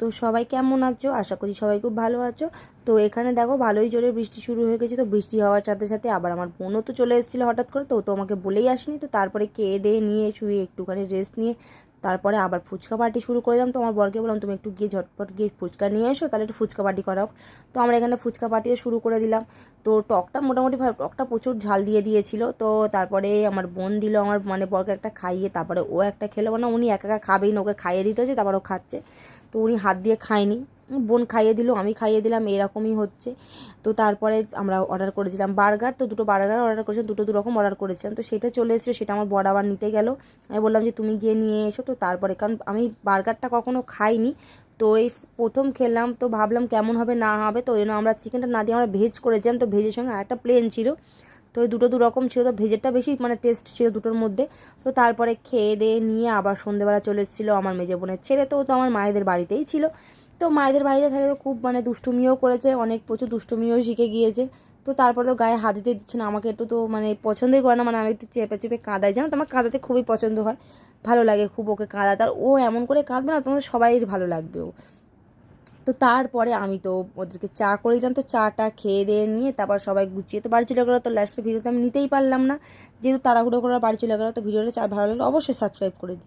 তো সবাই কেমন আছো? আশা করি সবাই খুব ভালো আছো। তো এখানে দেখো ভালোই জোরে বৃষ্টি শুরু হয়ে গেছে। তো বৃষ্টি হওয়ার সাথে সাথে আবার আমার বোনও তো চলে এসেছিল হঠাৎ করে। তো তো আমাকে বলেই আসেনি। তো তারপরে খেয়ে দিয়ে নিয়ে শুয়ে একটুখানি রেস্ট নিয়ে তারপরে আবার ফুচকা পার্টি শুরু করে দিলাম। তো আমার বরকে বললাম, তুমি একটু গিয়ে ঝটপট গিয়ে ফুচকা নিয়ে এসো, তাহলে একটু ফুচকা পার্টি করা হোক তো আমরা এখানে ফুচকা পার্টিও শুরু করে দিলাম। তো টকটা মোটামুটি টকটা প্রচুর ঝাল দিয়ে দিয়েছিল। তো তারপরে আমার বোন দিল আমার মানে বরকে একটা খাইয়ে, তারপরে ও একটা খেলো। মানে উনি একা একা খাবেই না, ওকে খাইয়ে দিতে হচ্ছে তারপর ও খাচ্ছে। তো উনি হাত দিয়ে খায়নি। বোন খাইয়ে দিল, আমি খাইয়ে দিলাম, এরকমই হচ্ছে। তো তারপরে আমরা অর্ডার করেছিলাম বার্গার তো দুটো বার্গার অর্ডার করেছিলাম, দুটো দু রকম অর্ডার করেছিলাম। তো সেটা চলে এসেছিল সেটা আমার বড় আবার নিতে গেল। আমি বললাম যে, তুমি গিয়ে নিয়ে এসো। তো তারপরে, কারণ আমি বার্গারটা কখনো খাইনি, তো এই প্রথম খেলাম, তো ভাবলাম কেমন হবে না হবে। তো ওই জন্য আমরা চিকেনটা না দিয়ে আমরা ভেজ করেছিলাম, তো ভেজের সঙ্গে আরেকটা প্লেন ছিল। তো ওই দুটো দু রকম ছিল, তো ভেজেরটা বেশি মানে টেস্ট ছিল দুটোর মধ্যে। তো তারপরে খেয়ে দিয়ে নিয়ে আবার সন্ধেবেলা চলে এসেছিল আমার মেজে বোনের ছেলে, তো তো আমার মায়েদের বাড়িতেই ছিল। তো মায়েদের বাড়িতে থাকে তো খুব মানে দুষ্টুমিও করেছে, অনেক প্রচুর দুষ্টুমিও শিখে গিয়েছে। তো তারপরে তো গায়ে হাত দিতে দিচ্ছে না, আমাকে একটু তো মানে পছন্দই করে না মানে আমি একটু চেপে চেপে কাঁদাই। জানো তো, আমার কাঁদাতে খুবই পছন্দ হয়, ভালো লাগে খুব ওকে কাঁদাতে। আর ও এমন করে কাঁদবে না, তোমাদের সবাই ভালো লাগবে ও। তো তারপরে আমি তো ওদেরকে চা করে দিলাম। তো চাটা খেয়ে দিয়ে নিয়ে তারপর সবাই গুছিয়ে, তো বাড়ি চলে গেলো তো লাস্টের ভিডিওতে আমি নিতেই পারলাম না। যেহেতু তাড়াহুড়ো করে বাড়ি চলে গেলো, তো ভিডিওটা চা ভালো লাগল, অবশ্যই সাবস্ক্রাইব করে দিই